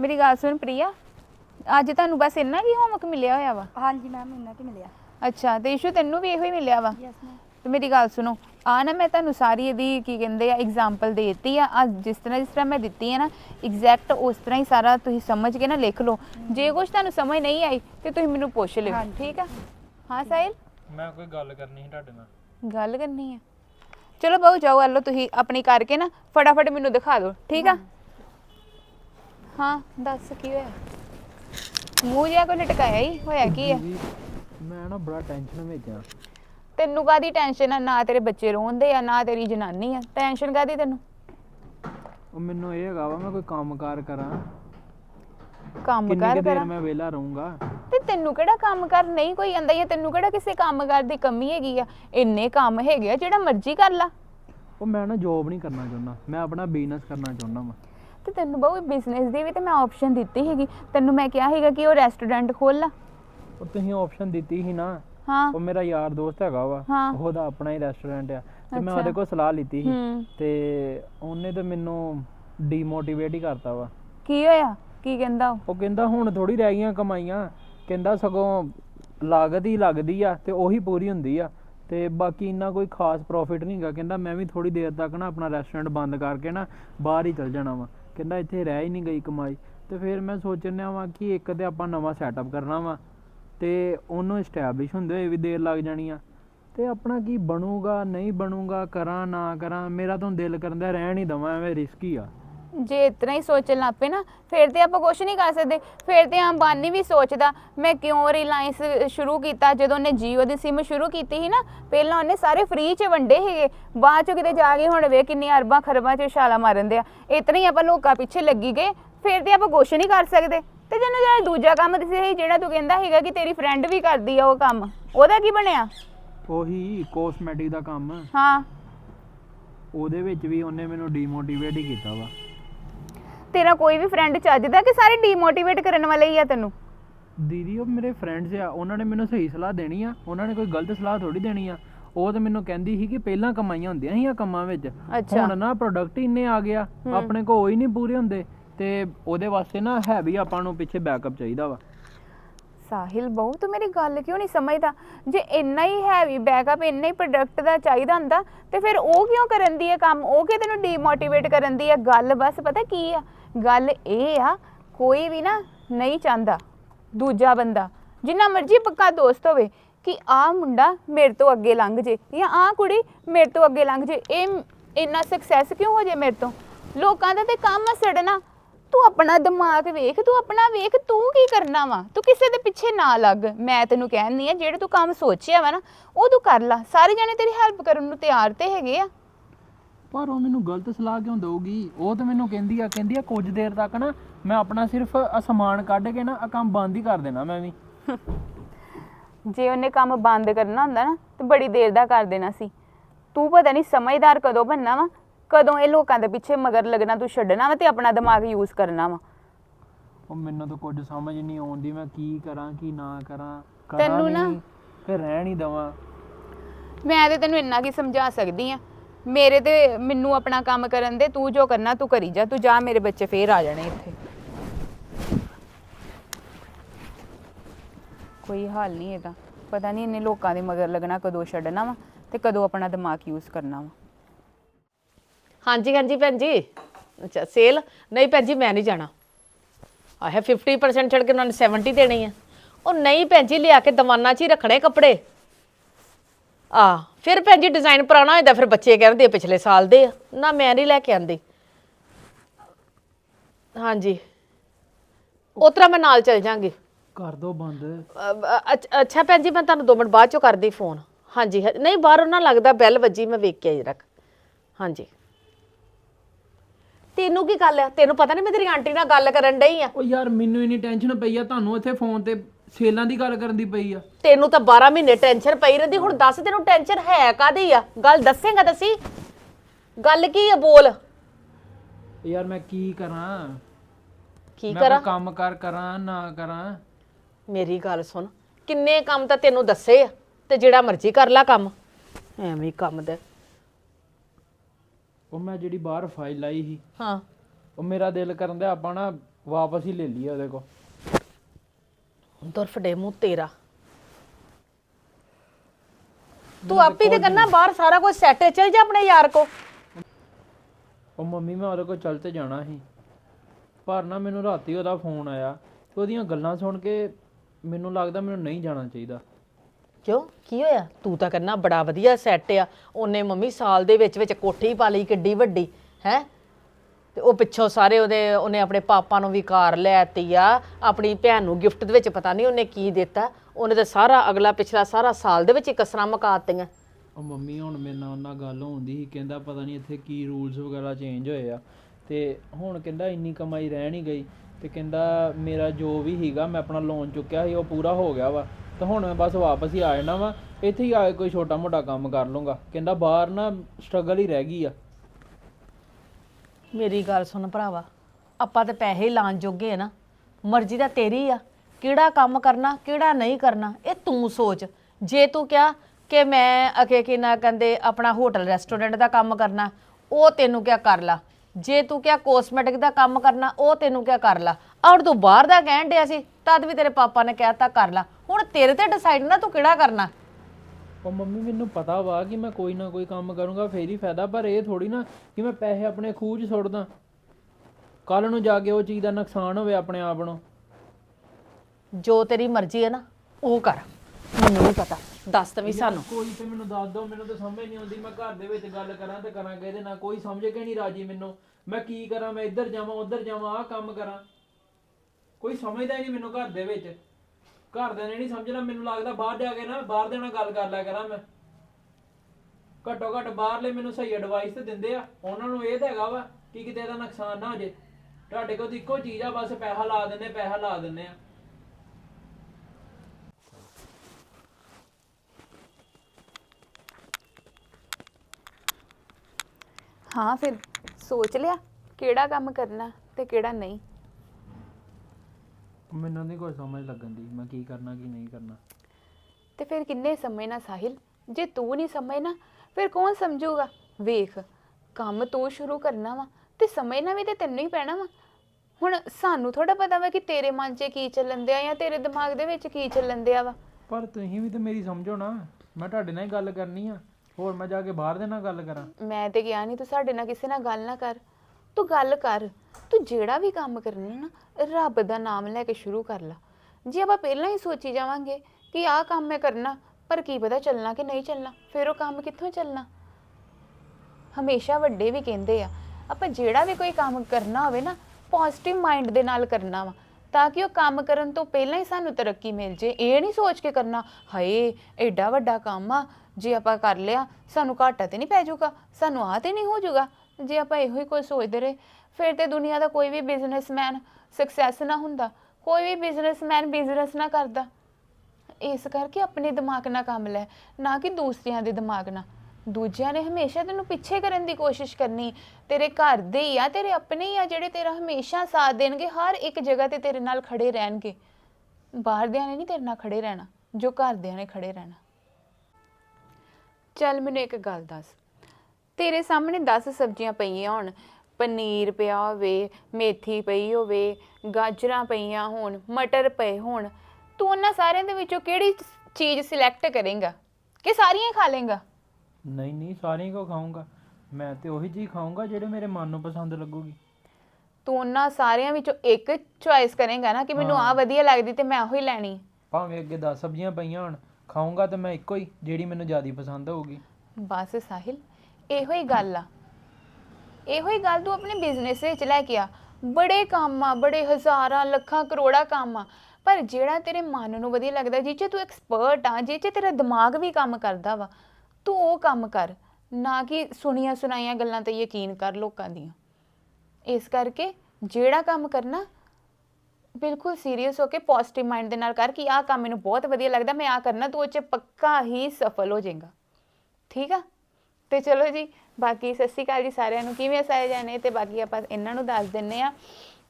ਮੇਰੀ ਗੱਲ ਸੁਣ ਪ੍ਰਿਆ ਅੱਜ ਤੁਹਾਨੂੰ ਬਸ ਇੰਨਾ ਕੀ ਹੋਮਵਰਕ ਮਿਲਿਆ ਹੋਇਆ ਵਾ? ਹਾਂਜੀ ਮੈਮ ਇੰਨਾ ਕੀ ਮਿਲਿਆ। ਅੱਛਾ ਤੇ ਇਸ਼ੂ ਤੈਨੂੰ ਵੀ ਇਹੋ ਹੀ ਮਿਲਿਆ ਵਾ? ਯੈਸ ਮੈਮ ਤੇ ਮੇਰੀ ਗੱਲ ਸੁਣੋ ਆ ਨਾ ਮੈਂ ਤੁਹਾਨੂੰ ਸਾਰੀ ਇਹਦੀ ਕੀ ਕਹਿੰਦੇ ਆ ਐਗਜ਼ਾਮਪਲ ਦੇਤੀ ਆ। ਅੱਜ ਜਿਸ ਤਰ੍ਹਾਂ ਜਿਸ ਤਰ੍ਹਾਂ ਮੈਂ ਦਿੱਤੀ ਹੈ ਨਾ ਐਗਜ਼ੈਕਟ ਉਸ ਤਰ੍ਹਾਂ ਹੀ ਸਾਰਾ ਤੁਸੀਂ ਸਮਝ ਕੇ ਨਾ ਲਿਖ ਲਓ। ਜੇ ਕੁਝ ਤੁਹਾਨੂੰ ਸਮਝ ਨਹੀਂ ਆਈ ਤੇ ਤੁਸੀਂ ਮੈਨੂੰ ਪੁੱਛ ਲਿਓ ਹਾਂਜੀ। ਠੀਕ ਆ? ਹਾਂ ਸਾਹਿਲ? ਮੈਂ ਕੋਈ ਗੱਲ ਕਰਨੀ ਸੀ ਤੁਹਾਡੇ ਨਾਲ। ਗੱਲ ਕਰਨੀ ਆ? ਚਲੋ ਬਹੁ ਜਾਓ ਆ ਲਓ ਤੁਸੀਂ ਆਪਣੀ ਕਰਕੇ ਨਾ ਫਟਾਫਟ ਮੈਨੂੰ ਦਿਖਾ ਦਿਓ ਠੀਕ ਆ? ਹਾਂ ਦੱਸ ਕੀ ਹੋਇਆ? ਮੂੰਹ ਜਿਹਾ ਕੋ ਲਟਕਾਇਆ ਹੀ? ਹੋਇਆ ਕੀ ਆ? ਮੈਂ ਨਾ ਬੜਾ ਟੈਨਸ਼ਨ ਵਿੱਚ ਆ। ਤੈਨੂੰ ਕਾਦੀ ਟੈਨਸ਼ਨ ਆ? ਨਾ ਤੇਰੇ ਬੱਚੇ ਰੋਂਦੇ ਆ ਨਾ ਤੇਰੀ ਜਨਾਨੀ ਆ। ਟੈਨਸ਼ਨ ਕਾਦੀ ਤੈਨੂੰ? ਉਹ ਮੈਨੂੰ ਇਹ ਹੈਗਾ ਵਾ ਮੈਂ ਕੋਈ ਕੰਮਕਾਰ ਕਰਾਂ। ਕੰਮ ਕਿੰਨੀ ਕਰ ਕੁ ਦੇਰ ਕਰਾਂ? ਮੈਂ ਵਿਹਲਾ ਰਹੂੰਗਾ। ਤੇ ਤੈਨੂੰ ਕਿਹੜਾ ਕੰਮ ਕਰ ਨਹੀਂ ਕੋਈ ਆਂਦਾ ਹੀ ਆ, ਤੈਨੂੰ ਕਿਹੜਾ ਕਿਸੇ ਕੰਮ ਕਰ ਦੀ ਕਮੀ ਹੈਗੀ ਆ? ਇੰਨੇ ਕੰਮ ਹੈਗੇ ਆ ਜਿਹੜਾ ਮਰਜ਼ੀ ਕਰ ਲਾ। ਉਹ ਮੈਂ ਨਾ ਜੋਬ ਨਹੀਂ ਕਰਨਾ ਚਾਹੁੰਦਾ। ਮੈਂ ਆਪਣਾ ਬਿਜ਼ਨਸ ਕਰਨਾ ਚਾਹੁੰਦਾ ਵਾਂ। ਤੇ ਤੈਨੂੰ ਬਹੁ ਬਿਜ਼ਨਸ ਦੀ ਵੀ ਤੇ ਮੈਂ ਆਪਸ਼ਨ ਦਿੱਤੀ ਹੈਗੀ ਤੈਨੂੰ ਮੈਂ ਕਿਹਾ ਹੈਗਾ ਕਿ ਉਹ ਰੈਸਟੋਰੈਂਟ ਖੋਲ ਲਾ। ਉਹ ਤੁਸੀਂ ਆਪਸ਼ਨ ਦਿੱਤੀ ਸੀ ਨਾ। ਹਾਂ। ਉਹ ਮੇਰਾ ਯਾਰ ਦੋਸਤ ਹੈਗਾ ਵਾ। ਹਾਂ। ਉਹਦਾ ਆਪਣਾ ਹੀ ਰੈਸਟੋਰੈਂਟ ਆ। ਤੇ ਮੈਂ ਅੱਛਾ। ਉਹਦੇ ਕੋਲ ਸਲਾਹ ਲਿੱਤੀ ਸੀ। ਹੂੰ। ਤੇ ਉਹਨੇ ਤੇ ਮੈਨੂੰ ਡੀਮੋਟੀਵੇਟ ਹੀ ਕਰਤਾ ਵਾ। ਕੀ ਹੋਇਆ? ਕੀ ਕਹਿੰਦਾ ਉਹ? ਉਹ ਕਹਿੰਦਾ ਹੁਣ ਥੋੜੀ ਰਹਿ ਗਈਆਂ ਕਮਾਈਆਂ। ਕਹਿੰਦਾ ਸਗੋਂ ਲਾਗਤ ਹੀ ਲੱਗਦੀ ਆ ਤੇ ਉਹੀ ਪੂਰੀ ਹੁੰਦੀ ਆ। ਤੇ ਬਾਕੀ ਇੰਨਾ ਕੋਈ ਖਾਸ ਪ੍ਰੋਫਿਟ ਨਹੀਂਗਾ ਕਹਿੰਦਾ ਮੈਂ ਵੀ ਥੋੜੀ ਦੇਰ ਤੱਕ ਨਾ ਆਪਣਾ ਰੈਸਟੋਰੈਂਟ ਬੰਦ ਕਰਕੇ ਨਾ ਬਾਹਰ ਹੀ ਚਲ ਜਾਣਾ ਵਾ। ਕਹਿੰਦਾ ਇੱਥੇ ਰਹਿ ਹੀ ਨਹੀਂ ਗਈ ਕਮਾਈ। ਤੇ ਫਿਰ ਮੈਂ ਸੋਚਣਿਆ ਵਾਂ ਕਿ ਇੱਕ ਤੇ ਆਪਾਂ ਨਵਾਂ ਸੈਟਅਪ ਕਰਨਾ ਵਾ ਤੇ ਉਹਨੂੰ ਇਸਟੈਬਲਿਸ਼ ਹੁੰਦੇ ਹੋਏ ਵੀ ਦੇਰ ਲੱਗ ਜਾਣੀ ਆ। ਤੇ ਆਪਣਾ ਕੀ ਬਣੂਗਾ, ਨਹੀਂ ਬਣੂਗਾ, ਕਰਾਂ, ਨਾ ਕਰਾਂ, ਮੇਰਾ ਤਾਂ ਦਿਲ ਕਰਦਾ ਰਹਿਣ ਹੀ ਦਵਾਂ, ਐਵੇਂ ਰਿਸਕੀ ਆ। ਜੇ ਇਤਨਾ ਹੀ ਸੋਚਣ ਲੱਗ ਪਏ ਨਾ ਫਿਰ ਤੇ ਆਪਾਂ ਕੁਝ ਨਹੀਂ ਕਰ ਸਕਦੇ। ਫਿਰ ਤੇ ਅੰਬਾਨੀ ਵੀ ਸੋਚਦਾ ਮੈਂ ਕਿਉਂ ਰਿਲਾਇੰਸ ਸ਼ੁਰੂ ਕੀਤਾ? ਜਦੋਂ ਉਹਨੇ Jio ਦੀ SIM ਸ਼ੁਰੂ ਕੀਤੀ ਸੀ ਨਾ ਪਹਿਲਾਂ ਉਹਨੇ ਸਾਰੇ ਫ੍ਰੀ ਚ ਵੰਡੇ ਸੀਗੇ। ਬਾਅਦ ਚ ਕਿਤੇ ਜਾ ਕੇ ਹੁਣ ਵੇ ਕਿੰਨੀਆਂ ਅਰਬਾਂ ਖਰਬਾਂ ਚ ਛਾਲਾ ਮਾਰਨ ਦੇ ਆ। ਇਤਨਾ ਹੀ ਆਪਾਂ ਲੋਕਾਂ ਪਿੱਛੇ ਲੱਗੀ ਗਏ ਫਿਰ ਤੇ ਆਪਾਂ ਕੁਝ ਨਹੀਂ ਕਰ ਸਕਦੇ। ਤੇ ਜਿਹਨੂੰ ਜਿਹੜਾ ਦੂਜਾ ਕੰਮ ਸੀ ਜਿਹੜਾ ਤੂੰ ਕਹਿੰਦਾ ਹੈਗਾ ਕਿ ਤੇਰੀ ਫਰੈਂਡ ਵੀ ਕਰਦੀ ਆ ਉਹ ਕੰਮ ਉਹਦਾ ਕੀ ਬਣਿਆ? ਉਹੀ ਕੋਸਮੈਟਿਕ ਦਾ ਕੰਮ। ਹਾਂ। ਉਹਦੇ ਵਿੱਚ ਵੀ ਉਹਨੇ ਮੈਨੂੰ ਡੀਮੋਟੀਵੇਟ ਹੀ ਕੀਤਾ ਵਾ। ਤੇਰਾ ਕੋਈ ਵੀ ਫਰੈਂਡ ਚੱਜਦਾ ਕਿ ਸਾਰੇ ਡੀਮੋਟੀਵੇਟ ਕਰਨ ਵਾਲੇ ਹੀ ਆ ਤੈਨੂੰ? ਦੀਦੀ ਉਹ ਮੇਰੇ ਫਰੈਂਡਸ ਆ ਉਹਨਾਂ ਨੇ ਮੈਨੂੰ ਸਹੀ ਸਲਾਹ ਦੇਣੀ ਆ ਉਹਨਾਂ ਨੇ ਕੋਈ ਗਲਤ ਸਲਾਹ ਥੋੜੀ ਦੇਣੀ ਆ। ਉਹ ਤਾਂ ਮੈਨੂੰ ਕਹਿੰਦੀ ਸੀ ਕਿ ਪਹਿਲਾਂ ਕਮਾਈਆਂ ਹੁੰਦੀਆਂ ਸੀ ਆ ਕੰਮਾਂ ਵਿੱਚ। ਅੱਛਾ। ਹੁਣ ਨਾ ਪ੍ਰੋਡਕਟ ਇੰਨੇ ਆ ਗਿਆ ਆਪਣੇ ਕੋਲ ਹੀ ਨਹੀਂ ਪੂਰੇ ਹੁੰਦੇ। ਤੇ ਉਹਦੇ ਵਾਸਤੇ ਨਾ ਹੈਵੀ ਆਪਾਂ ਨੂੰ ਪਿੱਛੇ ਬੈਕਅਪ ਚਾਹੀਦਾ ਵਾ। ਸਾਹਿਲ ਬਹੁ ਤੂੰ ਮੇਰੀ ਗੱਲ ਕਿਉਂ ਨਹੀਂ ਸਮਝਦਾ? ਜੇ ਇੰਨਾ ਹੀ ਹੈਵੀ ਬੈਕਅਪ ਇੰਨਾ ਹੀ ਪ੍ਰੋਡਕਟ ਦਾ ਚਾਹੀਦਾ ਹੁੰਦਾ ਤੇ ਫਿਰ ਉਹ ਕਿਉਂ ਕਰਨ ਦੀ ਹੈ ਕੰਮ? ਉਹ ਕਿ ਤੈਨੂੰ ਡੀਮੋਟੀਵੇਟ ਕਰਨ ਦੀ ਹੈ ਗੱਲ ਬਸ ਪਤਾ ਕੀ ਆ? ਗੱਲ ਇਹ ਆ, ਕੋਈ ਵੀ ਨਾ ਨਹੀਂ ਚਾਹੁੰਦਾ, ਦੂਜਾ ਬੰਦਾ, ਜਿੰਨਾ ਮਰਜ਼ੀ ਪੱਕਾ ਦੋਸਤ ਹੋਵੇ, ਕਿ ਆ ਮੁੰਡਾ ਮੇਰੇ ਤੋਂ ਅੱਗੇ ਲੰਘ ਜੇ ਜਾਂ ਆ ਕੁੜੀ ਮੇਰੇ ਤੋਂ ਅੱਗੇ ਲੰਘ ਜੇ, ਇਹ ਇੰਨਾ ਸਕਸੈਸ ਕਿਉਂ ਹੋ ਜੇ ਮੇਰੇ ਤੋਂ? ਲੋਕਾਂ ਦਾ ਤੇ ਕੰਮ ਆ ਸੜਨਾ। ਤੂੰ ਆਪਣਾ ਦਿਮਾਗ ਵੇਖ, ਤੂੰ ਆਪਣਾ ਵੇਖ, ਤੂੰ ਕੀ ਕਰਨਾ ਵਾ? ਤੂੰ ਕਿਸੇ ਦੇ ਪਿੱਛੇ ਨਾ ਲੱਗ। ਮੈਂ ਤੈਨੂੰ ਕਹਿੰਦੀ ਆ, ਜਿਹੜੇ ਤੂੰ ਕੰਮ ਸੋਚਿਆ ਵਾ ਨਾ, ਉਹ ਤੂੰ ਕਰ ਲੈ। ਸਾਰੇ ਜਣੇ ਤੇਰੀ ਹੈਲਪ ਕਰਨ ਨੂੰ ਤਿਆਰ ਤੇ ਹੈਗੇ ਆ। ਪਰ ਉਹ ਮੈਨੂੰ ਗਲਤ ਸਲਾਹ ਕਿਉਂ ਦਊਗੀ? ਉਹ ਤਾਂ ਮੈਨੂੰ ਕਹਿੰਦੀ ਆ ਕਹਿੰਦੀ ਆ ਕੁਝ ਦੇਰ ਤੱਕ ਨਾ ਮੈਂ ਆਪਣਾ ਸਿਰਫ ਆਹ ਸਮਾਨ ਕੱਢ ਕੇ ਨਾ ਆ ਕੰਮ ਬੰਦ ਹੀ ਕਰ ਦੇਣਾ ਮੈਂ ਵੀ। ਜੇ ਉਹਨੇ ਕੰਮ ਬੰਦ ਕਰਨਾ ਹੁੰਦਾ ਨਾ ਤੇ ਬੜੀ ਦੇਰ ਦਾ ਕਰ ਦੇਣਾ ਸੀ। ਤੂੰ ਪਤਾ ਨਹੀਂ ਸਮਝਦਾਰ ਕਦੋਂ ਬੰਨਾ ਵਾ ਕਦੋਂ ਇਹ ਲੋਕਾਂ ਦੇ ਪਿੱਛੇ ਮਗਰ ਲੱਗਣਾ ਤੂੰ ਛੱਡਣਾ ਵਾ ਤੇ ਆਪਣਾ ਦਿਮਾਗ ਯੂਜ਼ ਕਰਨਾ ਵਾ। ਉਹ ਮੈਨੂੰ ਤਾਂ ਕੁਝ ਸਮਝ ਨਹੀਂ ਆਉਂਦੀ ਮੈਂ ਕੀ ਕਰਾਂ ਕੀ ਨਾ ਕਰਾਂ ਕਰਾਂ ਤੈਨੂੰ ਨਾ- ਨਹੀਂ, ਫਿਰ ਰਹਿਣ ਹੀ ਦਵਾਂ। ਮੈਂ ਤੇ ਤੈਨੂੰ ਇੰਨਾ ਕੀ ਸਮਝਾ ਸਕਦੀ ਆ। ਮੇਰੇ ਤੇ ਮੈਨੂੰ ਆਪਣਾ ਕੰਮ ਕਰਨ ਦੇ, ਤੂੰ ਜੋ ਕਰਨਾ, ਤੂੰ ਕਰੀ ਜਾ, ਤੂੰ ਜਾ, ਮੇਰੇ ਬੱਚੇ ਫੇਰ ਆ ਜਾਣੇ ਇੱਥੇ। ਕੋਈ ਹਾਲ ਨਹੀਂ ਇਹਦਾ। ਪਤਾ ਨਹੀਂ ਇਹਨੇ ਲੋਕਾਂ ਦੇ ਮਗਰ ਲੱਗਣਾ ਕਦੋਂ ਛੱਡਣਾ ਵਾ ਤੇ ਕਦੋਂ ਆਪਣਾ ਦਿਮਾਗ ਯੂਜ਼ ਕਰਨਾ ਵਾ। ਹਾਂਜੀ ਹਾਂਜੀ ਭੈਣ ਜੀ। ਅੱਛਾ ਸੇਲ ਨਹੀਂ ਭੈਣ ਜੀ, ਮੈਂ ਨਹੀਂ ਜਾਣਾ। ਆਹ 50% ਛੱਡ ਕੇ ਉਹਨਾਂ ਨੇ 70 ਦੇਣੀ ਆ। ਉਹ ਨਹੀਂ ਭੈਣ ਜੀ, ਲਿਆ ਕੇ ਦਵਾਨਾ 'ਚ ਹੀ ਰੱਖਣੇ ਕੱਪੜੇ। ਆ ਫਿਰ ਭੈਣ ਜੀ ਡਿਜ਼ਾਈਨ ਪੁਰਾਣਾ ਹੁੰਦਾ ਫਿਰ ਬੱਚੇ ਕਹਿੰਦੇ ਆ ਪਿਛਲੇ ਸਾਲ ਦੇ ਆ। ਨਾ ਮੈਂ ਨਹੀਂ ਲੈ ਕੇ ਆਂਦੀ। ਹਾਂਜੀ। ਉਤਰਾ ਮੈਂ ਨਾਲ ਚਲ ਜਾਂਗੀ। ਕਰ ਦੋ ਬੰਦ। ਅ- ਅ- ਅੱਛ- ਅੱਛਾ ਭੈਣ ਜੀ ਮੈਂ ਤੁਹਾਨੂੰ 2 ਮਿੰਟ ਬਾਅਦ ਚੋਂ ਕਰਦੀ ਫੋਨ। ਹਾਂਜੀ ਹਾਂ- ਨਹੀਂ ਬਾਹਰੋਂ ਨਾ ਲੱਗਦਾ ਬੈਲ ਵੱਜੀ ਮੈਂ ਵੇਖ ਕੇ ਆਈ ਰੱਖ ਹਾਂਜੀ। ਤੈਨੂੰ ਕੀ ਗੱਲ ਆ? ਤੈਨੂੰ ਪਤਾ ਨਹੀਂ ਮੈਂ ਤੇਰੀ ਆਂਟੀ ਨਾਲ ਗੱਲ ਕਰਨ ਡਈ ਆ। ਉਹ ਯਾਰ ਮੈਨੂੰ ਇਨੀ ਟੈਨਸ਼ਨ ਪਈ ਆ ਤੁਹਾਨੂੰ ਇੱਥੇ ਫੋਨ ਤੇ ਸੇਲਾਂ ਦੀ ਗੱਲ ਕਰਨ ਦੀ ਪਈ ਆ। ਤੈਨੂੰ ਤਾਂ 12 ਮਹੀਨੇ ਟੈਨਸ਼ਨ ਪਈ ਰਹਿੰਦੀ ਹੁਣ ਦੱਸ ਤੈਨੂੰ ਟੈਨਸ਼ਨ ਹੈ ਕਾਦੀ ਆ? ਗੱਲ ਦੱਸੇਗਾ ਦੱਸੀ ਗੱਲ ਕੀ ਆ ਬੋਲ? ਯਾਰ ਮੈਂ ਕੀ ਕਰਾਂ? ਕੀ ਮੈਂ ਕਰਾਂ? ਕੋਈ ਕੰਮ ਕਾਰ ਕਰਾਂ ਨਾ ਕਰਾਂ? ਮੇਰੀ ਗੱਲ ਸੁਣ ਕਿੰਨੇ ਕੰਮ ਤਾਂ ਤੈਨੂੰ ਦੱਸੇ ਆ ਤੇ ਜਿਹੜਾ ਮਰਜ਼ੀ ਕਰ ਲੈ ਕੰਮ। ਐਵੇਂ ਹੀ ਕੰਮ ਦੇ। ਉਹ ਮੈਂ ਜਿਹੜੀ ਬਾਹਰ ਫਾਈਲ ਲਾਈ ਸੀ ਹਾਂ। ਉਹ ਮੇਰਾ ਦਿਲ ਕਰਨ ਦਾ ਆਪਾਂ ਨਾ ਵਾਪਸ ਹੀ ਲੈ ਲਈ ਉਹਦੇ ਕੋ ਦੁਰਫ ਡੇ ਮੂੰਹ ਤੇਰਾ। ਤੂੰ ਆਪੀ ਤੇ ਕਰਨਾ ਬਾਹਰ ਸਾਰਾ ਕੁਝ ਸੈੱਟ ਹੈ ਚਲ ਜਾ ਆਪਣੇ ਯਾਰ ਕੋ। ਉਹ ਮੰਮੀ ਮੈਂ ਉਹਦੇ ਕੋਲ ਚੱਲ ਤੇ ਜਾਣਾ ਸੀ। ਪਰ ਨਾ ਮੈਨੂੰ ਰਾਤੀ ਉਹਦਾ ਫੋਨ ਆਇਆ ਤੇ ਉਹਦੀਆਂ ਗੱਲਾਂ ਸੁਣ ਕੇ ਮੈਨੂੰ ਲੱਗਦਾ ਮੈਨੂੰ ਨਹੀਂ ਜਾਣਾ ਚਾਹੀਦਾ। ਕਿਉਂ? ਕੀ ਹੋਇਆ? ਤੂੰ ਤਾਂ ਕਰਨਾ ਬੜਾ ਵਧੀਆ ਸੈੱਟ ਆ। ਉਹਨੇ ਮੰਮੀ ਸਾਲ ਦੇ ਵਿੱਚ ਵਿੱਚ ਕੋਠੀ ਪਾ ਲਈ ਕਿੱਡੀ ਵੱਡੀ ਹੈ? ਤੇ ਉਹ ਪਿੱਛੋਂ ਸਾਰੇ ਉਹਦੇ, ਉਹਨੇ ਆਪਣੇ ਪਾਪਾ ਨੂੰ ਵੀ ਕਾਰ ਲੈਤੀ ਆ, ਆਪਣੀ ਭੈਣ ਨੂੰ ਗਿਫਟ ਦੇ ਵਿੱਚ ਪਤਾ ਨਹੀਂ ਉਹਨੇ ਕੀ ਦਿੱਤਾ। ਉਹਨੇ ਤਾਂ ਸਾਰਾ ਅਗਲਾ ਪਿਛਲਾ ਸਾਰਾ ਸਾਲ ਦੇ ਵਿੱਚ ਹੀ ਕਸਰਾਂ ਮਕਾਤੀਆਂ ਉਹ ਮੰਮੀ ਹੁਣ ਮੇਰੇ ਨਾਲ ਉਹਨਾਂ ਗੱਲ ਹੁੰਦੀ ਸੀ, ਕਹਿੰਦਾ ਪਤਾ ਨਹੀਂ ਇੱਥੇ ਕੀ ਰੂਲਸ ਵਗੈਰਾ ਚੇਂਜ ਹੋਏ ਆ। ਤੇ ਹੁਣ ਕਹਿੰਦਾ ਇੰਨੀ ਕਮਾਈ ਰਹਿ ਨਹੀਂ ਗਈ, ਤੇ ਕਹਿੰਦਾ ਮੇਰਾ ਜੋ ਵੀ ਹੀਗਾ ਮੈਂ ਆਪਣਾ ਲੋਨ ਚੁੱਕਿਆ ਸੀ, ਉਹ ਪੂਰਾ ਹੋ ਗਿਆ ਵਾ। ਤੇ ਹੁਣ ਮੈਂ ਬਸ ਵਾਪਸ ਹੀ ਆ ਜਾਣਾ ਵਾ, ਇੱਥੇ ਹੀ ਆ ਕੇ ਕੋਈ ਛੋਟਾ ਮੋਟਾ ਕੰਮ ਕਰ ਲੂੰਗਾ ਕਹਿੰਦਾ ਬਾਹਰ ਨਾ ਸਟਰਗਲ ਹੀ ਰਹਿ ਗਈ ਆ। ਮੇਰੀ ਗੱਲ ਸੁਣ ਭਰਾਵਾ, ਆਪਾਂ ਤੇ ਪੈਸੇ ਹੀ ਲਾਣ ਜੋਗੇ ਆ ਨਾ। ਮਰਜ਼ੀ ਤਾਂ ਤੇਰੀ ਆ, ਕਿਹੜਾ ਕੰਮ ਕਰਨਾ, ਕਿਹੜਾ ਨਹੀਂ ਕਰਨਾ, ਇਹ ਤੂੰ ਸੋਚ। ਜੇ ਤੂੰ ਕਿਹਾ ਕਿ ਮੈਂ ਅਕੇ ਕੀ ਨਾ ਕਹਿੰਦੇ ਆਪਣਾ ਹੋਟਲ ਰੈਸਟੋਰੈਂਟ ਦਾ ਕੰਮ ਕਰਨਾ, ਉਹ ਤੈਨੂੰ ਕਿਆ ਕਰ ਲਾ। ਜੇ ਤੂੰ ਕਿਹਾ ਕੋਸਮੈਟਿਕ ਦਾ ਕੰਮ ਕਰਨਾ, ਉਹ ਤੈਨੂੰ ਕਿਆ ਕਰ ਲਾ। ਔਰ ਤੂੰ ਬਾਹਰ ਦਾ ਕਹਿਣ ਡਿਆ ਸੀ, ਤਦ ਵੀ ਤੇਰੇ ਪਾਪਾ ਨੇ ਕਹਿਤਾ ਕਰ ਲਾ। ਹੁਣ ਤੇਰੇ ਤੇ ਡਿਸਾਈਡ ਨਾ ਤੂੰ ਕਿਹੜਾ ਕਰਨਾ। ਉਹ ਮੰਮੀ ਮੈਨੂੰ ਪਤਾ ਵਾ ਕਿ ਮੈਂ ਕੋਈ ਨਾ ਕੋਈ ਕੰਮ ਕਰੂੰਗਾ ਫੇਰ ਹੀ ਫਾਇਦਾ ਪਰ ਇਹ ਥੋੜੀ ਨਾ ਕਿ ਮੈਂ ਪੈਸੇ ਆਪਣੇ ਖੂਹ 'ਚ ਸੁੱਟਦਾ। ਕੱਲ ਨੂੰ ਜਾ ਕੇ ਉਹ ਚੀਜ਼ ਦਾ ਨੁਕਸਾਨ ਹੋਵੇ ਆਪਣੇ ਆਪ ਨੂੰ। ਜੋ ਤੇਰੀ ਮਰਜ਼ੀ ਹੈ ਨਾ ਉਹ ਕਰ। ਮੈਨੂੰ ਨਹੀਂ ਪਤਾ। ਦੱਸ ਤਵੀ ਸਾਨੂੰ। ਕੋਈ ਤੇ ਮੈਨੂੰ ਦੱਸ ਦਿਓ ਮੈਨੂੰ ਤਾਂ ਸਮਝ ਨਹੀਂ ਆਉਂਦੀ। ਮੈਂ ਘਰ ਦੇ ਵਿੱਚ ਗੱਲ ਕਰਾਂ ਤੇ ਕਰਾਂ ਕਿਹਦੇ ਨਾਲ ਕੋਈ ਸਮਝ ਕੇ ਨਹੀਂ ਰਾਜੀ ਮੈਨੂੰ। ਮੈਂ ਕੀ ਕਰਾਂ? ਮੈਂ ਇੱਧਰ ਜਾਵਾਂ ਉੱਧਰ ਜਾਵਾਂ ਆਹ ਕੰਮ ਕਰਾਂ। ਕੋਈ ਸਮਝਦਾ ਹੀ ਨਹੀਂ ਮੈਨੂੰ ਘਰ ਦੇ ਵਿੱਚ। ਘਰਦਿਆਂ ਨੇ ਨਹੀਂ ਸਮਝਣਾ, ਮੈਨੂੰ ਲੱਗਦਾ ਬਾਹਰ ਜਾ ਕੇ ਨਾ, ਬਾਹਰ ਦੇ ਨਾਲ ਗੱਲ ਕਰ ਲਿਆ ਕਰਾਂ ਮੈਂ। ਘੱਟੋ ਘੱਟ ਬਾਹਰਲੇ ਮੈਨੂੰ ਸਹੀ ਐਡਵਾਈਸ ਤੇ ਦਿੰਦੇ ਆ, ਉਹਨਾਂ ਨੂੰ ਇਹ ਤਾਂ ਹੈਗਾ ਵਾ ਕਿ ਕਿਤੇ ਇਹਦਾ ਨੁਕਸਾਨ ਨਾ ਹੋ ਜੇ। ਤੁਹਾਡੇ ਕੋਲ ਤਾਂ ਇੱਕੋ ਚੀਜ਼ ਆ, ਬਸ ਪੈਸਾ ਲਾ ਦਿੰਦੇ, ਪੈਸਾ ਲਾ ਦਿੰਦੇ ਆ। ਹਾਂ, ਫਿਰ ਸੋਚ ਲਿਆ ਕਿਹੜਾ ਕੰਮ ਕਰਨਾ ਤੇ ਕਿਹੜਾ ਨਹੀਂ। ਮੈਨੂੰ ਨਹੀਂ ਕੋਈ ਸਮਝ ਲੱਗਣ ਦੀ ਮੈਂ ਕੀ ਕਰਨਾ ਕੀ ਨਹੀਂ ਕਰਨਾ। ਤੇ ਫਿਰ ਕਿੰਨੇ ਸਮਝਣਾ ਸਾਹਿਲ? ਜੇ ਤੂੰ ਨਹੀਂ ਸਮਝਣਾ ਫਿਰ ਕੌਣ ਸਮਝੂਗਾ? ਵੇਖ ਕੰਮ ਤੂੰ ਸ਼ੁਰੂ ਕਰਨਾ ਵਾ ਤੇ ਸਮਝਣਾ ਵੀ ਤੇ ਤੈਨੂੰ ਹੀ ਪੈਣਾ ਵਾ। ਹੁਣ ਸਾਨੂੰ ਥੋੜਾ ਪਤਾ ਵਾ ਕਿ ਤੇਰੇ ਮਨ 'ਚ ਕੀ ਚੱਲਣ ਦਿਆ ਜਾਂ ਤੇਰੇ ਦਿਮਾਗ ਦੇ ਵਿੱਚ ਕੀ ਚੱਲਣ ਦਿਆ ਵਾ। ਪਰ ਤੁਸੀਂ ਵੀ ਤੇ ਮੇਰੀ ਸਮਝੋ ਨਾ ਮੈਂ ਤੁਹਾਡੇ ਨਾਲ ਹੀ ਗੱਲ ਕਰਨੀ ਆ। ਹੋਰ ਮੈਂ ਜਾ ਕੇ ਬਾਹਰ ਦੇ ਨਾਲ ਗੱਲ ਕਰਾਂ। ਮੈਂ ਤੇ ਗਿਆ ਨਹੀਂ ਤੂੰ ਸਾਡੇ ਨਾਲ ਕਿਸੇ ਨਾਲ ਗੱਲ ਨਾ ਕਰ। ਤੂੰ ਗੱਲ ਕਰ, ਤੂੰ ਜਿਹੜਾ ਵੀ ਕੰਮ ਕਰਨਾ ਨਾ, ਰੱਬ ਦਾ ਨਾਮ ਲੈ ਕੇ ਸ਼ੁਰੂ ਕਰ ਲਾ। ਜੇ ਆਪਾਂ ਪਹਿਲਾਂ ਹੀ ਸੋਚੀ ਜਾਵਾਂਗੇ ਕਿ ਆਹ ਕੰਮ ਮੈਂ ਕਰਨਾ, ਪਰ ਕੀ ਪਤਾ ਚੱਲਣਾ ਕਿ ਨਹੀਂ ਚੱਲਣਾ, ਫਿਰ ਉਹ ਕੰਮ ਕਿੱਥੋਂ ਚੱਲਣਾ? ਹਮੇਸ਼ਾ ਵੱਡੇ ਵੀ ਕਹਿੰਦੇ ਆ, ਆਪਾਂ ਜਿਹੜਾ ਵੀ ਕੋਈ ਕੰਮ ਕਰਨਾ ਹੋਵੇ ਨਾ ਪੋਜ਼ਿਟਿਵ ਮਾਈਂਡ ਦੇ ਨਾਲ ਕਰਨਾ ਵਾ, ਤਾਂ ਕਿ ਉਹ ਕੰਮ ਕਰਨ ਤੋਂ ਪਹਿਲਾਂ ਹੀ ਸਾਨੂੰ ਤਰੱਕੀ ਮਿਲ ਜੇ। ਇਹ ਨਹੀਂ ਸੋਚ ਕੇ ਕਰਨਾ, ਹਾਏ ਐਡਾ ਵੱਡਾ ਕੰਮ ਆ, ਜੇ ਆਪਾਂ ਕਰ ਲਿਆ, ਸਾਨੂੰ ਘਾਟਾ ਤੇ ਨਹੀਂ ਪੈ ਜਾਊਗਾ, ਸਾਨੂੰ ਆ ਤੇ ਨਹੀਂ ਹੋ ਜਾਊਗਾ। ਜੇ ਆਪਾਂ ਇਹੋ ਹੀ ਕੋਈ ਸੋਚਦੇ ਰਹੇ, ਫਿਰ ਤੇ ਦੁਨੀਆ ਦਾ ਕੋਈ ਵੀ ਬਿਜ਼ਨਸਮੈਨ ਸਕਸੈਸ ਨਾ ਹੁੰਦਾ, ਕੋਈ ਵੀ ਬਿਜ਼ਨਸਮੈਨ ਬਿਜ਼ਨਸ ਨਾ ਕਰਦਾ। ਇਸ ਕਰਕੇ ਆਪਣੇ ਦਿਮਾਗ ਨਾਲ ਕੰਮ ਲੈ, ਨਾ ਕਿ ਦੂਸਰਿਆਂ ਦੇ ਦਿਮਾਗ ਨਾਲ। ਦੂਜਿਆਂ ਨੇ ਹਮੇਸ਼ਾ ਤੈਨੂੰ ਪਿੱਛੇ ਕਰਨ ਦੀ ਕੋਸ਼ਿਸ਼ ਕਰਨੀ, ਤੇਰੇ ਘਰ ਦੇ ਹੀ ਆ, ਤੇਰੇ ਆਪਣੇ ਹੀ ਆ, ਜਿਹੜੇ ਤੇਰਾ ਹਮੇਸ਼ਾ ਸਾਥ ਦੇਣਗੇ, ਹਰ ਇੱਕ ਜਗ੍ਹਾ ਤੇ ਤੇਰੇ ਨਾਲ ਖੜੇ ਰਹਿਣਗੇ। ਬਾਹਰਦਿਆਂ ਨੇ ਨਹੀਂ ਤੇਰੇ ਨਾਲ ਖੜੇ ਰਹਿਣਾ, ਜੋ ਘਰਦਿਆਂ ਨੇ ਖੜੇ ਰਹਿਣਾ। ਚੱਲ ਮੈਨੂੰ ਇੱਕ ਗੱਲ ਦੱਸ। ਤੇਰੇ ਸਾਹਮਣੇ 10 ਸਬਜ਼ੀਆਂ ਪਈਆਂ ਹੋਣ। ਪਨੀਰ ਪਿਆ ਹੋਵੇ ਮੇਥੀ ਪਈ ਹੋਵੇ ਗਾਜਰਾਂ ਪਈਆਂ ਹੋਣ ਮਟਰ ਪਏ ਹੋਣ। ਤੂੰ ਉਹਨਾਂ ਸਾਰਿਆਂ ਦੇ ਵਿੱਚੋਂ ਕਿਹੜੀ ਚੀਜ਼ ਸਿਲੈਕਟ ਕਰੇਂਗਾ? ਕਿ ਸਾਰੀਆਂ ਹੀ ਖਾ ਲੇਂਗਾ ਨਹੀਂ ਨਹੀਂ ਸਾਰੀਆਂ ਕੋ ਖਾਊਂਗਾ? ਮੈਂ ਤੇ ਉਹੀ ਚੀਜ਼ ਖਾਊਂਗਾ ਜਿਹੜੇ ਮੇਰੇ ਮਨ ਨੂੰ ਪਸੰਦ ਲੱਗੂਗੀ। ਤੂੰ ਉਹਨਾਂ ਸਾਰਿਆਂ ਵਿੱਚੋਂ ਇੱਕ ਚੁਆਇਸ ਕਰੇਂਗਾ ਨਾ ਕਿ ਮੈਨੂੰ ਆ ਵਧੀਆ ਲੱਗਦੀ ਤੇ ਮੈਂ ਉਹੀ ਲੈਣੀ। ਭਾਵੇਂ ਅੱਗੇ 10 ਸਬਜ਼ੀਆਂ ਪਈਆਂ ਹੋਣ ਖਾਊਂਗਾ ਤੇ ਮੈਂ ਇੱਕੋ ਹੀ ਜਿਹੜੀ ਮੈਨੂੰ ਜ਼ਿਆਦਾ ਪਸੰਦ ਹੋਊਗੀ। ਬਸ ਸਾਹਿਲ ਇਹੋ ਹੀ ਗੱਲ ਆ। ਇਹੋ ਹੀ ਗੱਲ ਤੂੰ ਆਪਣੇ ਬਿਜ਼ਨਸ ਵਿੱਚ ਲੈ ਕੇ ਆ। ਬੜੇ ਕੰਮ ਆ, ਬੜੇ ਹਜ਼ਾਰਾਂ, ਲੱਖਾਂ, ਕਰੋੜਾਂ ਕੰਮ ਆ। ਪਰ ਜਿਹੜਾ ਤੇਰੇ ਮਨ ਨੂੰ ਵਧੀਆ ਲੱਗਦਾ ਜਿਹ 'ਚ ਤੂੰ ਐਕਸਪਰਟ ਆ ਜਿਹ 'ਚ ਤੇਰਾ ਦਿਮਾਗ ਵੀ ਕੰਮ ਕਰਦਾ ਵਾ, ਤੂੰ ਉਹ ਕੰਮ ਕਰ। ਨਾ ਕਿ ਸੁਣੀਆਂ ਸੁਣਾਈਆਂ ਗੱਲਾਂ ਤੇ ਯਕੀਨ ਕਰ ਲੋਕਾਂ ਦੀਆਂ। ਇਸ ਕਰਕੇ ਜਿਹੜਾ ਕੰਮ ਕਰਨਾ, ਬਿਲਕੁਲ ਸੀਰੀਅਸ ਹੋ ਕੇ ਪੋਜ਼ਿਟਿਵ ਮਾਈਂਡ ਦੇ ਨਾਲ ਕਰ ਕਿ ਆਹ ਕੰਮ ਮੈਨੂੰ ਬਹੁਤ ਵਧੀਆ ਲੱਗਦਾ, ਮੈਂ ਆਹ ਕਰਨਾ, ਤੂੰ ਉਹ 'ਚ ਪੱਕਾ ਹੀ ਸਫਲ ਹੋ ਜਾਏਗਾ। ਠੀਕ ਆ? ਤੇ ਚਲੋ ਜੀ ਬਾਕੀ ਸਤਿ ਸ਼੍ਰੀ ਅਕਾਲ ਜੀ ਸਾਰਿਆਂ ਨੂੰ ਕਿਵੇਂ ਸਾਏ ਜਾਣੇ ਤੇ ਬਾਕੀ ਆਪਾਂ ਇਹਨਾਂ ਨੂੰ ਦੱਸ ਦਿੰਨੇ ਆ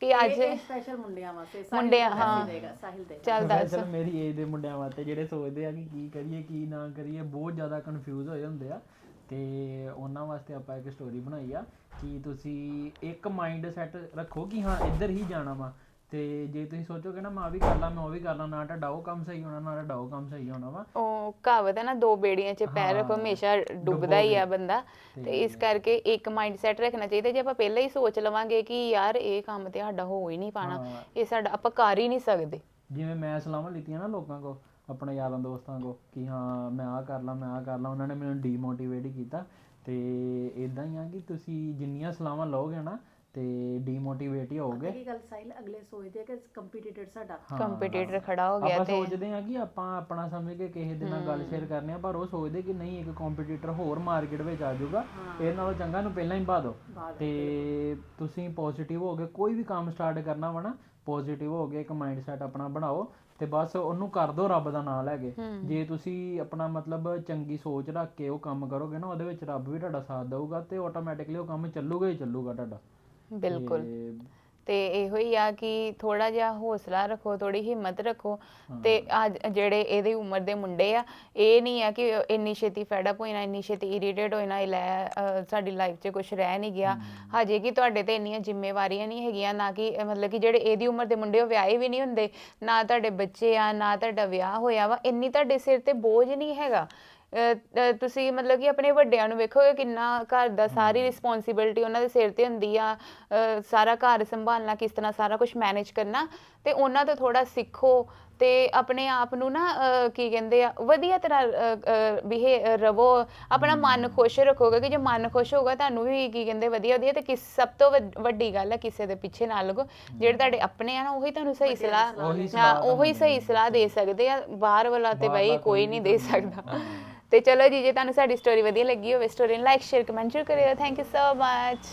ਕਿ ਅੱਜ ਸਪੈਸ਼ਲ ਮੁੰਡਿਆਂ ਵਾਸਤੇ ਮੁੰਡੇ ਹਾਂ। ਸਾਹਿਲ ਦੇ ਚੱਲ ਦੱਸ। ਚਲ ਮੇਰੀ ਏਜ ਦੇ ਮੁੰਡਿਆਂ ਵਾਸਤੇ ਜਿਹੜੇ ਸੋਚਦੇ ਆ ਕਿ ਕੀ ਕਰੀਏ ਕੀ ਨਾ ਕਰੀਏ ਬਹੁਤ ਜ਼ਿਆਦਾ ਕਨਫਿਊਜ਼ ਹੋਏ ਹੁੰਦੇ ਆ। ਤੇ ਉਹਨਾਂ ਵਾਸਤੇ ਆਪਾਂ ਇੱਕ ਸਟੋਰੀ ਬਣਾਈ ਆ ਕਿ ਤੁਸੀਂ ਇੱਕ ਮਾਈਂਡ ਸੈਟ ਰੱਖੋ ਕਿ ਹਾਂ ਇੱਧਰ ਹੀ ਜਾਣਾ ਵਾ। ਤੇ ਜੇ ਤੁਸੀਂ ਸੋਚੋਗੇ ਨਾ ਮੈਂ ਆ ਵੀ ਕਰ ਲਾਂ ਮੈਂ ਉਹ ਵੀ ਕਰ ਲਾਂ ਨਾ ਤੁਹਾਡਾ ਉਹ ਕੰਮ ਸਹੀ ਹੋਣਾ ਨਾ ਤੁਹਾਡਾ ਉਹ ਕੰਮ ਸਹੀ ਹੋਣਾ ਵਾ। ਉਹ ਕਹਾਵਤ ਹੈ ਨਾ ਦੋ ਬੇੜੀਆਂ 'ਚ ਪੈਰ ਰੱਖੋ ਹਮੇਸ਼ਾ ਡੁੱਬਦਾ ਹੀ ਆ ਬੰਦਾ। ਤੇ ਇਸ ਕਰਕੇ ਇੱਕ ਮਾਈਂਡਸੈਟ ਰੱਖਣਾ ਚਾਹੀਦਾ ਜੇ ਆਪਾਂ ਪਹਿਲਾਂ ਹੀ ਸੋਚ ਲਵਾਂਗੇ ਕਿ ਯਾਰ ਇਹ ਕੰਮ ਤੇ ਸਾਡਾ ਹੋ ਹੀ ਨਹੀਂ ਪਾਣਾ ਹਾਂ। ਇਹ ਸਾਡਾ ਆਪਾਂ ਕਰ ਹੀ ਨਹੀਂ ਸਕਦੇ। ਜਿਵੇਂ ਮੈਂ ਸਲਾਹਾਂ ਲਿੱਤੀਆਂ ਨਾ ਲੋਕਾਂ ਕੋ ਆਪਣੇ ਯਾਰਾਂ ਦੋਸਤਾਂ ਕੋ ਕਿ ਹਾਂ ਮੈਂ ਆ ਕਰ ਲਾਂ ਮੈਂ ਆ ਕਰ ਲਾਂ ਉਹਨਾਂ ਨੇ ਮੈਨੂੰ ਡੀਮੋਟੀਵੇਟ ਕੀਤਾ। ਤੇ ਇਦਾਂ ਹੀ ਆ ਕਿ ਤੁਸੀਂ ਜਿੰਨੀਆਂ ਸਲਾਹਾਂ ਲਓਗੇ ਨਾ ਤੇ ਡੀਮੋਟੀਵੇਟ ਹੀ ਹੋਵੋਗੇ ਇਹ ਗੱਲ ਸਾਹਿਲ ਅਗਲੇ ਸੋਚਦੇ ਆ ਕਿ ਕੰਪੀਟੀਟਰ ਸਾਡਾ। ਕੰਪੀਟੀਟਰ ਖੜਾ ਹੋ ਗਿਆ ਆਪਾਂ ਤੇ ਸੋਚਦੇ ਆ ਕਿ ਆਪਾਂ ਆਪਣਾ ਸਮਝ ਕੇ ਕਿਸੇ ਦੇ ਨਾਲ ਗੱਲ ਸ਼ੇਅਰ ਕਰਨੇ ਆ ਪਰ ਉਹ ਸੋਚਦੇ ਕਿ ਨਹੀਂ ਇੱਕ ਕੰਪੀਟੀਟਰ ਹੋਰ ਮਾਰਕੀਟ ਵਿੱਚ ਆ ਜਾਊਗਾ। ਇਹ ਨਾਲੋਂ ਚੰਗਾ ਨੂੰ ਪਹਿਲਾਂ ਹੀ ਪਾ ਦਿਓ ਤੇ ਤੁਸੀਂ ਪੋਜ਼ਿਟਿਵ ਹੋ ਕੇ ਕੋਈ ਵੀ ਕੰਮ ਸਟਾਰਟ ਕਰਨਾ ਵਾ ਨਾ ਪੋਜ਼ਿਟਿਵ ਹੋ ਕੇ ਇੱਕ ਮਾਈਂਡਸੈਟ ਆਪਣਾ ਬਣਾਓ ਤੇ ਬਸ ਉਹਨੂੰ ਕਰ ਦਿਓ ਰੱਬ ਦਾ ਨਾਮ ਲੈ ਕੇ। ਜੇ ਤੁਸੀਂ ਆਪਣਾ ਮਤਲਬ ਚੰਗੀ ਸੋਚ ਰੱਖ ਕੇ ਉਹ ਕੰਮ ਕਰੋਗੇ ਨਾ ਉਹਦੇ ਵਿੱਚ ਰੱਬ ਵੀ ਤੁਹਾਡਾ ਸਾਥ ਦਊਗਾ ਤੇ ਆਟੋਮੈਟਿਕਲੀ ਉਹ ਕੰਮ ਚੱਲੂਗਾ ਹੀ ਚੱਲੂਗਾ ਤੁਹਾਡਾ। ਬਿਲਕੁਲ। ਤੇ ਤੇ ਇਹੋ ਹੀ ਆ ਕਿ ਥੋੜਾ ਜਿਹਾ ਹੌਸਲਾ ਰੱਖੋ ਥੋੜੀ ਹਿੰਮਤ ਰੱਖੋ। ਤੇ ਅੱਜ ਜਿਹੜੇ ਇਹਦੀ ਉਮਰ ਦੇ ਮੁੰਡੇ ਆ ਇਹ ਨਹੀਂ ਆ ਕਿ ਇੰਨੀ ਛੇਤੀ ਫੈਡ ਅਪ ਹੋਈਨਾ ਇੰਨੀ ਛੇਤੀ ਇਰੀਟੇਟ ਹੋਈਨਾ ਇਹ ਲੈ ਅਹ, ਸਾਡੀ ਲਾਈਫ 'ਚ ਕੁਝ ਰਹਿ ਨਹੀਂ ਗਿਆ। ਹਜੇ ਕਿ ਤੁਹਾਡੇ ਤੇ ਇੰਨੀਆਂ ਜ਼ਿੰਮੇਵਾਰੀਆਂ ਨਹੀਂ ਹੈਗੀਆਂ ਨਾ ਕਿ ਅਹ, ਮਤਲਬ ਕਿ ਜਿਹੜੇ ਇਹਦੀ ਉਮਰ ਦੇ ਮੁੰਡੇ ਉਹ ਵਿਆਹੇ ਵੀ ਨਹੀਂ ਹੁੰਦੇ ਨਾ ਤੁਹਾਡੇ ਬੱਚੇ ਆ ਨਾ ਤੁਹਾਡਾ ਵਿਆਹ ਹੋਇਆ ਵਾ ਇੰਨੀ ਤੁਹਾਡੇ ਸਿਰ ਤੇ ਬੋਝ ਨਹੀਂ ਹੈਗਾ। ਤੁਸੀਂ ਮਤਲਬ ਕਿ ਆਪਣੇ ਵੱਡਿਆਂ ਨੂੰ ਵੇਖੋਗੇ ਕਿੰਨਾ ਘਰ ਦਾ ਸਾਰੀ ਰਿਸਪੌਂਸਿਬਿਲਟੀ ਉਹਨਾਂ ਦੇ ਸਿਰ ਤੇ ਹੁੰਦੀ ਆ। ਸਾਰਾ ਘਰ ਸੰਭਾਲਣਾ ਕਿਸ ਤਰ੍ਹਾਂ ਸਾਰਾ ਕੁਝ ਮੈਨੇਜ ਕਰਨਾ। ਤੇ ਉਹਨਾਂ ਤੋਂ ਥੋੜਾ ਸਿੱਖੋ ਤੇ ਆਪਣੇ ਆਪ ਨੂੰ ਨਾ ਕੀ ਕਹਿੰਦੇ ਆ ਵਧੀਆ ਤਰ੍ਹਾਂ ਬਿਹੇ ਰਵੋ। ਆਪਣਾ ਮਨ ਖੁਸ਼ ਰੱਖੋਗੇ ਕਿ ਜੇ ਮਨ ਖੁਸ਼ ਹੋਊਗਾ ਤੁਹਾਨੂੰ ਵੀ ਕੀ ਕਹਿੰਦੇ ਵਧੀਆ ਵਧੀਆ ਤੇ ਕਿਸ ਸਭ ਤੋਂ ਵੱਡ- ਵੱਡੀ ਗੱਲ ਹੈ ਕਿਸੇ ਦੇ ਪਿੱਛੇ ਨਾ ਲੱਗੋ। ਜਿਹੜੇ ਤੁਹਾਡੇ ਆਪਣੇ ਆ ਨਾ ਉਹੀ ਤੁਹਾਨੂੰ ਸਹੀ ਸਲਾਹ ਹਾਂ ਉਹੀ ਸਹੀ ਸਲਾਹ ਦੇ ਸਕਦੇ ਆ। ਬਾਹਰ ਵਾਲਾ ਤੇ ਬਈ ਕੋਈ ਨਹੀਂ ਦੇ ਸਕਦਾ। ਤੇ ਚਲੋ ਜੀ, ਜੇ ਤੁਹਾਨੂੰ ਸਾਡੀ ਸਟੋਰੀ ਵਧੀਆ ਲੱਗੀ ਹੋਵੇ ਸਟੋਰੀ ਨੂੰ ਲਾਈਕ ਸ਼ੇਅਰ ਕਮੈਂਟ ਜ਼ਰੂਰ ਕਰਿਓ। Thank you so much